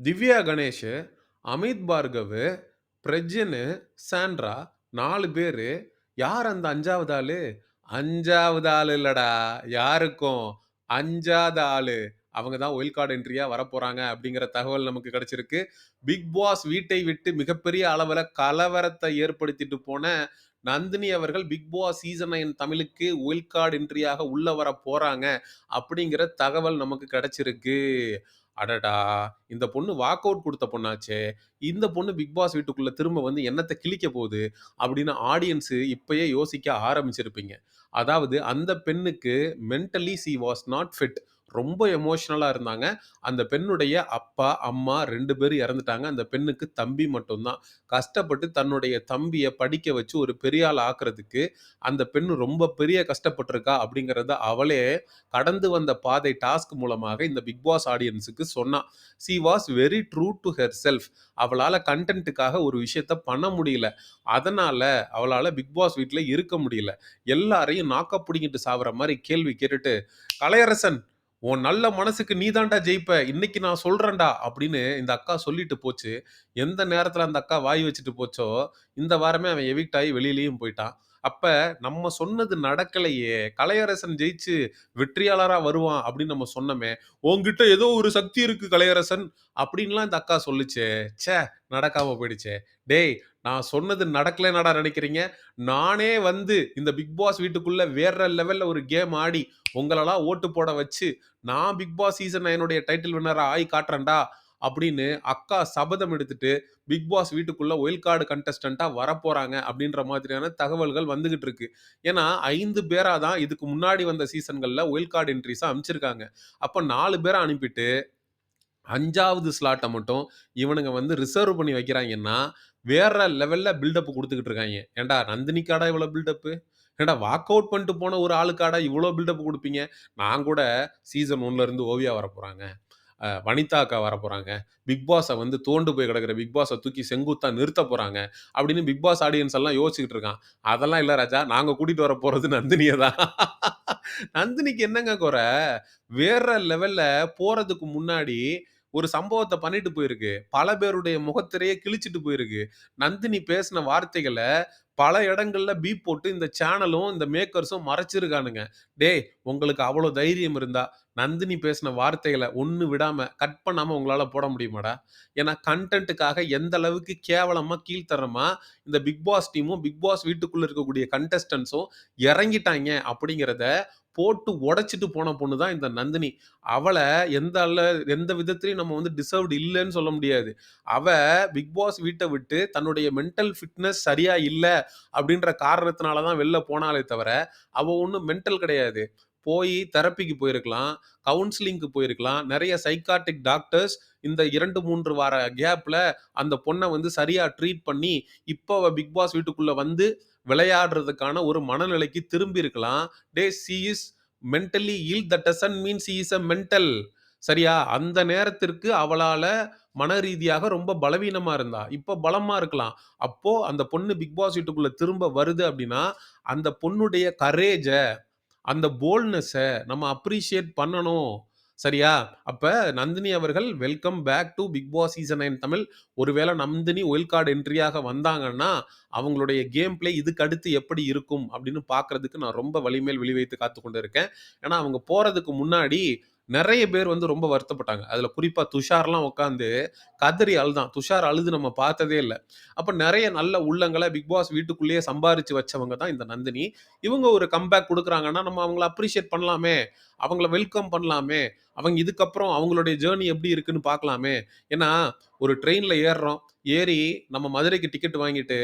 Divya Ganesh, Amit Bhargav, பிரஜ்னு Sandra நாலு பேர் யார் அந்த அஞ்சாவது ஆளு? அஞ்சாவது ஆள் இல்லடா. யாருக்கும் அஞ்சாவது ஆளு. அவங்க தான் ஒயில் கார்டு என்ட்ரியா வரப்போறாங்க அப்படிங்கிற தகவல் நமக்கு கிடைச்சிருக்கு. பிக் பாஸ் வீட்டை விட்டு மிகப்பெரிய அளவில் கலவரத்தை ஏற்படுத்திட்டு போன நந்தினி அவர்கள் பிக் பாஸ் சீசன் நைன் தமிழுக்கு ஒயில் கார்டு என்ட்ரியாக உள்ள வர போறாங்க அப்படிங்கிற தகவல் நமக்கு கிடைச்சிருக்கு. அடடா! இந்த பொண்ணு வாக் அவுட் கொடுத்த பொண்ணாச்சே. இந்த பொண்ணு பிக் பாஸ் வீட்டுக்குள்ள திரும்ப வந்து என்னத்தை கிழிக்க போகுது அப்படின்னு ஆடியன்ஸு இப்பயே யோசிக்க ஆரம்பிச்சிருப்பீங்க. அதாவது அந்த பெண்ணுக்கு mentally she was not fit. ரொம்ப எமோஷ்னலாக இருந்தாங்க. அந்த பெண்ணுடைய அப்பா, அம்மா ரெண்டு பேரும் இறந்துட்டாங்க. அந்த பெண்ணுக்கு தம்பி மட்டும்தான் கஷ்டப்பட்டு தன்னுடைய தம்பியை படிக்க வச்சு ஒரு பெரிய ஆள் ஆக்குறதுக்கு, அந்த பெண் ரொம்ப பெரிய கஷ்டப்பட்டிருக்கா அப்படிங்கிறத அவளே கடந்து வந்த பாதை டாஸ்க் மூலமாக இந்த பிக் பாஸ் ஆடியன்ஸுக்கு சொன்னான் she was very true to herself அவளால் கன்டென்ட்‌டுக்காக ஒரு விஷயத்த பண்ண முடியல. அதனால் அவளால் பிக் பாஸ் வீட்டில் இருக்க முடியல. எல்லாரையும் நாக்க பிடிங்கிட்டு சாவுற மாதிரி கேள்வி கேட்டுட்டு, "கலையரசன் உன் நல்ல மனசுக்கு நீ தான்டா ஜெயிப்ப. இன்னைக்கு நான் சொல்றேன்டா" அப்படின்னு இந்த அக்கா சொல்லிட்டு போச்சு. எந்த நேரத்துல அந்த அக்கா வாய் வச்சுட்டு போச்சோ, இந்த வாரமே அவன் எவிக்ட் ஆகி வெளியிலயும் போயிட்டான். அப்ப நம்ம சொன்னது நடக்கலையே. கலையரசன் ஜெயிச்சு வெற்றியாளரா வருவான் அப்படின்னு நம்ம சொன்னோமே. உங்ககிட்ட ஏதோ ஒரு சக்தி இருக்கு கலையரசன்" அப்படின்லாம் இந்த அக்கா சொல்லுச்சே. ச்சே! நடக்காம போயிடுச்சே. டேய் நான் சொன்னது நடக்கல நினைக்கிறீங்க? நானே வந்து இந்த பிக் பாஸ் வீட்டுக்குள்ள வேற லெவல்ல ஒரு கேம் ஆடி, உங்களெல்லாம் ஓட்டு போட வச்சு, நான் பிக் பாஸ் சீசன் என்னுடைய டைட்டில் வின்னரா ஆகி காட்டுறேன்டா அப்படின்னு அக்கா சபதம் எடுத்துட்டு, பிக் பாஸ் வீட்டுக்குள்ள ஒயில் கார்டு கண்டஸ்டண்டா வரப்போறாங்க அப்படின்ற மாதிரியான தகவல்கள் வந்துகிட்டு இருக்கு. ஏன்னா ஐந்து பேரா தான் இதுக்கு முன்னாடி வந்த சீசன்கள்ல ஒயில் கார்டு என்ட்ரிஸா அனுப்பிச்சிருக்காங்க. அப்ப நாலு பேரை அனுப்பிட்டு அஞ்சாவது ஸ்லாட்டை மட்டும் இவனுங்க வந்து ரிசர்வ் பண்ணி வைக்கிறாங்கன்னா வேற லெவல்ல பில்டப் கொடுத்துக்கிட்டு இருக்காங்க ஏன்டா நந்தினிக்காடா இவ்வளோ பில்டப்பு? ஏன்டா வாக் அவுட் பண்ணிட்டு போன ஒரு ஆளுக்காடா இவ்வளோ பில்டப் கொடுப்பீங்க நான் கூட சீசன் 1ல இருந்து ஓவியா வர அ வனிதா அக்கா வரப்போகிறாங்க பிக் பாஸை வந்து தோண்டு போய் கிடக்கிற பிக் பாஸை தூக்கி செங்குத்தா நிறுத்தப் போகிறாங்க அப்படின்னு பிக் பாஸ் ஆடியன்ஸ் எல்லாம் யோசிச்சுக்கிட்டு இருக்கான். அதெல்லாம் இல்லை ராஜா. நாங்கள் கூட்டிகிட்டு வர போகிறது நந்தினியை தான். நந்தினிக்கு என்னங்க குறை? வேற லெவலில் போகிறதுக்கு முன்னாடி ஒரு சம்பவத்தை பண்ணிட்டு போயிருக்கு. பல பேருடைய முகத்திரையே கிழிச்சிட்டு போயிருக்கு. நந்தினி பேசின வார்த்தைகளை பல இடங்கள்ல பீ போட்டு இந்த சேனலும், இந்த மேக்கர்ஸும் மறைச்சிருக்கானுங்க. டேய் உங்களுக்கு அவ்வளோ தைரியம் இருந்தா, நந்தினி பேசின வார்த்தைகளை ஒன்று விடாமல் கட் பண்ணாமல் உங்களால் போட முடியுமாடா? ஏன்னா கன்டென்ட்‌டுக்காக எந்த அளவுக்கு கேவலமாக கீழ்த்தரமா இந்த பிக் பாஸ் டீமும், பிக் பாஸ் வீட்டுக்குள்ளே இருக்கக்கூடிய கண்டஸ்டன்ஸும் இறங்கிட்டாங்க அப்படிங்கிறத போட்டு உடைச்சிட்டு போன பொண்ணு தான் இந்த நந்தினி. அவளை எந்த அல்ல எந்த விதத்திலயும் நம்ம வந்து டிசர்வ்ட் இல்லைன்னு சொல்ல முடியாது. அவ பிக் பாஸ் வீட்டை விட்டு தன்னுடைய மென்டல் ஃபிட்னஸ் சரியா இல்லை அப்படின்ற காரணத்தினால தான் வெளில போனாளே தவிர, அவள் ஒன்றும் மென்டல் கிடையாது. போய் தெரப்பிக்கு போயிருக்கலாம். கவுன்சிலிங்க்கு போயிருக்கலாம். நிறைய சைக்காட்டிக் டாக்டர்ஸ் இந்த 2, 3 வார கேப்ல அந்த பொண்ண வந்து சரியா ட்ரீட் பண்ணி, இப்போ பிக் பாஸ் வீட்டுக்குள்ள வந்து விளையாடுறதுக்கான ஒரு மனநிலைக்கு திரும்பி இருக்கலாம். They she is mentally ill that doesn't mean she is a mental. சரியா? அந்த நேரத்திற்கு அவளால மன ரீதியாக ரொம்ப பலவீனமா இருந்தா. இப்ப பலமா இருக்கலாம். அப்போ அந்த பொண்ணு பிக் பாஸ் வீட்டுக்குள்ள திரும்ப வருது அப்படின்னா, அந்த பொண்ணுடைய கரேஜை அந்த போல்ட்னஸை நம்ம அப்ரிஷியேட் பண்ணணும். சரியா? அப்போ நந்தினி அவர்கள் welcome back to Bigg Boss season nine Tamil. ஒருவேளை நந்தினி ஒயில் கார்டு என்ட்ரியாக வந்தாங்கன்னா, அவங்களுடைய கேம் பிளே இதுக்கு அடுத்து எப்படி இருக்கும் அப்படின்னு பார்க்கறதுக்கு நான் ரொம்ப வலிமேல் விழி வைத்து காத்துக் கொண்டு இருக்கேன். ஏன்னா அவங்க போகிறதுக்கு முன்னாடி நிறைய பேர் வந்து ரொம்ப வருத்தப்பட்டாங்க. அதில் குறிப்பாக துஷார்லாம் உட்காந்து கதறி அழுதான். துஷார் அழுது நம்ம பார்த்ததே இல்லை அப்போ நிறைய நல்ல உள்ளங்களை பிக் பாஸ் வீட்டுக்குள்ளேயே சம்பாரிச்சு வச்சவங்க தான் இந்த நந்தினி. இவங்க ஒரு கம்பேக் கொடுக்குறாங்கன்னா நம்ம அவங்கள அப்ரிஷியேட் பண்ணலாமே. அவங்கள வெல்கம் பண்ணலாமே. அவங்க இதுக்கப்புறம் அவங்களுடைய ஜேர்னி எப்படி இருக்குன்னு பார்க்கலாமே. ஏன்னா, ஒரு ட்ரெயினில் ஏறுறோம். ஏறி நம்ம மதுரைக்கு டிக்கெட் வாங்கிட்டு,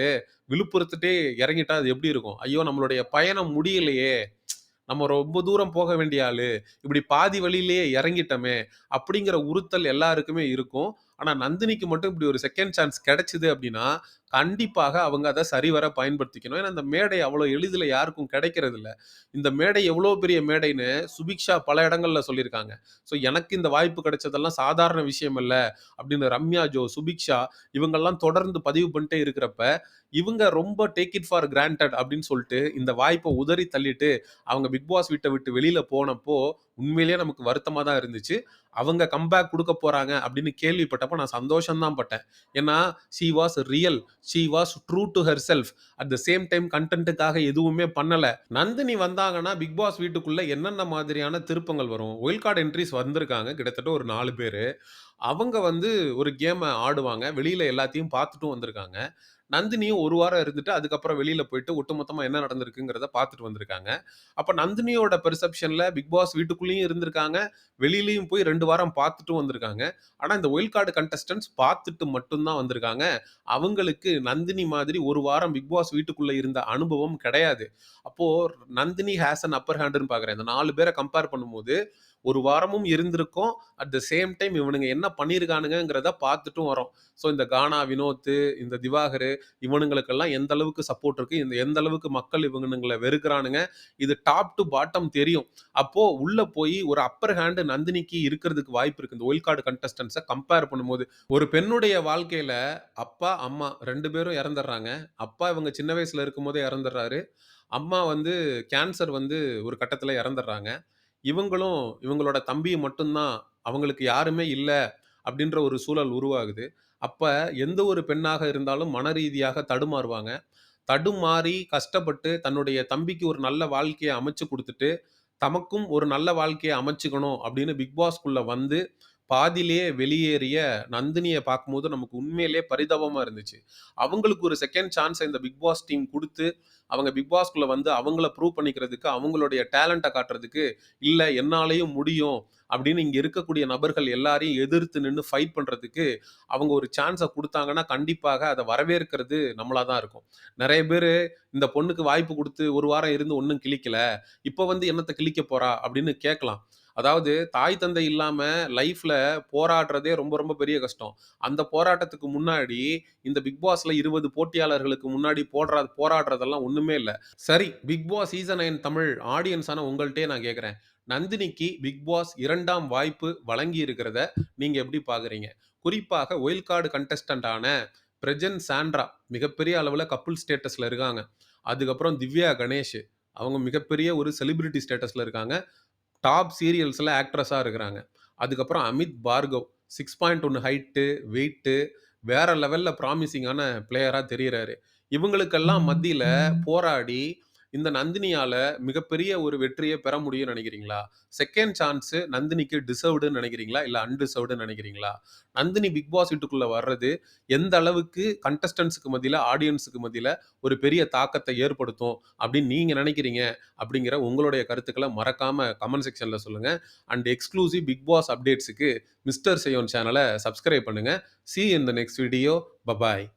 விழுப்புரத்துட்டே இறங்கிட்டா அது எப்படி இருக்கும்? ஐயோ! நம்மளுடைய பயணம் முடியலையே. நம்ம ரொம்ப தூரம் போக வேண்டிய ஆளு. இப்படி பாதி வழியிலேயே இறங்கிட்டோமே. அப்படிங்கிற உறுத்தல் எல்லாருக்குமே இருக்கும். ஆனால் நந்தினிக்கு மட்டும் இப்படி ஒரு செகண்ட் சான்ஸ் கிடைச்சிது அப்படின்னா, கண்டிப்பாக அவங்க அதை சரிவர பயன்படுத்திக்கணும். ஏன்னா, இந்த மேடை அவ்வளோ எளிதில் யாருக்கும் கிடைக்கிறதில்ல. இந்த மேடை எவ்வளோ பெரிய மேடைன்னு சுபிக்ஷா பல இடங்களில் சொல்லியிருக்காங்க. ஸோ எனக்கு இந்த வாய்ப்பு கிடைச்சதெல்லாம் சாதாரண விஷயம் இல்லை அப்படின்னு ரம்யா ஜோ, சுபிக்ஷா இவங்கெல்லாம் தொடர்ந்து பதிவு பண்ணிட்டே இருக்கிறப்ப, இவங்க ரொம்ப டேக் இட் ஃபார் கிராண்டட் அப்படின்னு சொல்லிட்டு, இந்த வாய்ப்பை உதறி தள்ளிட்டு, அவங்க பிக் பாஸ் வீட்ட விட்டு வெளியில் போனப்போ, உண்மையிலேயே நமக்கு வருத்தமாக தான் இருந்துச்சு. அவங்க கம்பேக் கொடுக்க போகிறாங்க அப்படின்னு கேள்விப்பட்டப்போ நான் சந்தோஷம்தான் பட்டேன். ஏன்னா, she was real. She was true to herself at the same time கண்டென்ட்டுக்காக எதுவுமே பண்ணலை நந்தினி வந்தாங்கன்னா, பிக் பாஸ் வீட்டுக்குள்ளே என்னென்ன மாதிரியான திருப்பங்கள் வரும்? ஒயில் கார்டு என்ட்ரிஸ் வந்திருக்காங்க. கிட்டத்தட்ட ஒரு நாலு பேர் அவங்க வந்து ஒரு கேம ஆடுவாங்க. வெளியில எல்லாத்தையும் பார்த்துட்டும் வந்திருக்காங்க. நந்தினியும் 1 வாரம் இருந்துட்டு, அதுக்கப்புறம் வெளியில போயிட்டு ஒட்டுமொத்தமா என்ன நடந்திருக்குங்கிறத பார்த்துட்டு வந்திருக்காங்க. அப்ப நந்தினியோட பெர்செப்ஷன்ல பிக் பாஸ் வீட்டுக்குள்ளேயும் இருந்திருக்காங்க. வெளியிலயும் போய் 2 வாரம் பார்த்துட்டும் வந்திருக்காங்க. ஆனா, இந்த ஒயில்ட் கார்ட் கண்டஸ்டன்ட்ஸ் பார்த்துட்டு மட்டும் தான் வந்திருக்காங்க. அவங்களுக்கு நந்தினி மாதிரி 1 வாரம் பிக் பாஸ் வீட்டுக்குள்ள இருந்த அனுபவம் கிடையாது. அப்போ நந்தினி ஹேஸ் அன் அப்பர் ஹேண்டுன்னு பார்க்குறேன். இந்த 4 பேர கம்பேர் பண்ணும்போது, ஒரு வாரமும் இருந்திருக்கோம். அட் த சேம் டைம் இவனுங்க என்ன பண்ணியிருக்கானுங்கங்கிறத பார்த்துட்டும் வரோம். ஸோ இந்த கானா வினோத்து, இந்த திவாகரு இவனுங்களுக்கெல்லாம் எந்த அளவுக்கு சப்போர்ட் இருக்கு. இந்த எந்த அளவுக்கு மக்கள் இவனுங்களை வெறுக்கிறானுங்க. இது டாப் டு பாட்டம் தெரியும். அப்போ உள்ள போய் ஒரு அப்பர் ஹேண்டு நந்தினிக்கு இருக்கிறதுக்கு வாய்ப்பு இருக்கு. இந்த ஒயில் கார்டு கண்டஸ்டன்ஸை கம்பேர் பண்ணும்போது. ஒரு பெண்ணுடைய வாழ்க்கையில அப்பா, அம்மா ரெண்டு பேரும் இறந்துடுறாங்க. அப்பா இவங்க சின்ன வயசுல இருக்கும்போதே இறந்துடுறாரு. அம்மா வந்து கேன்சர் வந்து ஒரு கட்டத்தில் இறந்துடுறாங்க. இவங்களும் இவங்களோட தம்பியை மட்டும்தான் அவங்களுக்கு யாருமே இல்லை அப்படின்ற ஒரு சூழல் உருவாகுது. அப்போ எந்த ஒரு பெண்ணாக இருந்தாலும் மன ரீதியாக தடுமாறுவாங்க. தடுமாறி கஷ்டப்பட்டு தன்னுடைய தம்பிக்கு ஒரு நல்ல வாழ்க்கையை அமைச்சு கொடுத்துட்டு தமக்கும் ஒரு நல்ல வாழ்க்கையை அமைச்சுக்கணும் அப்படின்னு பிக் பாஸ்க்குள்ள வந்து, பாதியிலேயே வெளியேறிய நந்தினியை பார்க்கும்போது நமக்கு உண்மையிலேயே பரிதாபமா இருந்துச்சு. அவங்களுக்கு ஒரு செகண்ட் சான்ஸ் இந்த பிக் பாஸ் டீம் கொடுத்து அவங்க பிக் பாஸ்க்குள்ள வந்து அவங்கள ப்ரூவ் பண்ணிக்கிறதுக்கு, அவங்களுடைய டேலண்ட்டை காட்டுறதுக்கு, இல்ல என்னாலையும் முடியும் அப்படின்னு இங்க இருக்கக்கூடிய நபர்கள் எல்லாரையும் எதிர்த்து நின்னு ஃபைட் பண்றதுக்கு, அவங்க ஒரு சான்ஸ கொடுத்தாங்கன்னா கண்டிப்பாக அதை வரவேற்கிறது நம்மளா தான் இருக்கும். நிறைய பேரு இந்த பொண்ணுக்கு வாய்ப்பு கொடுத்து ஒரு வாரம் இருந்து ஒன்றும் கிழிக்கல. இப்போ வந்து என்னத்த கிளிக்க போறா? அப்படின்னு கேட்கலாம். அதாவது தாய், தந்தை இல்லாம லைஃப்ல போராடுறதே ரொம்ப ரொம்ப பெரிய கஷ்டம். அந்த போராட்டத்துக்கு முன்னாடி இந்த பிக் பாஸ்ல 20 போட்டியாளர்களுக்கு முன்னாடி போடுற போராடுறதெல்லாம் ஒண்ணுமே இல்ல. சரி, பிக் பாஸ் சீசன் 9 தமிழ் ஆடியன்ஸான உங்கள்ட்டயே நான் கேட்கிறேன். நந்தினிக்கு பிக் பாஸ் 2ஆம் வாய்ப்பு வழங்கி இருக்கிறத நீங்க எப்படி பார்க்குறீங்க? குறிப்பாக ஒயில்ட் கார்டு கண்டஸ்டன்ட்டான பிரஜன், சாண்ட்ரா மிகப்பெரிய அளவுல கப்புள் ஸ்டேட்டஸ்ல இருக்காங்க. அதுக்கப்புறம் திவ்யா கணேஷ் அவங்க மிகப்பெரிய ஒரு செலிபிரிட்டி ஸ்டேட்டஸ்ல இருக்காங்க. டாப் சீரியல்ஸ்ல ஆக்ட்ரஸா இருக்கிறாங்க. அதுக்கப்புறம் அமித் பார்கவ் 6.1 ஹைட்டு, வெயிட்டு வேற லெவல்ல ப்ராமிசிங்கான பிளேயரா தெரியிறாரு. இவங்களுக்கெல்லாம் மத்தியில போராடி இந்த நந்தினியால மிகப்பெரிய ஒரு வெற்றியை பெற முடியும்னு நினைக்கிறீங்களா? செகண்ட் சான்ஸ் நந்தினிக்கு டிசர்வ்டுன்னு நினைக்கிறீங்களா? இல்ல அன்டிசர்வ்டுன்னு நினைக்கிறீங்களா? நந்தினி பிக் பாஸ் வீட்டுக்குள்ள வர்றது எந்த அளவுக்கு கண்டஸ்டன்ஸுக்கு மத்தியில, ஆடியன்ஸுக்கு மத்தியில ஒரு பெரிய தாக்கத்தை ஏற்படுத்தும் அப்படின்னு நீங்க நினைக்கிறீங்க? அப்படிங்கிற உங்களுடைய கருத்துக்களை மறக்காம கமெண்ட் செக்ஷன்ல சொல்லுங்க. அண்ட் எக்ஸ்க்ளூசிவ் பிக் பாஸ் அப்டேட்ஸுக்கு மிஸ்டர் செய்யோன் சேனலை சப்ஸ்கிரைப் பண்ணுங்க. See in the next video. Bye bye.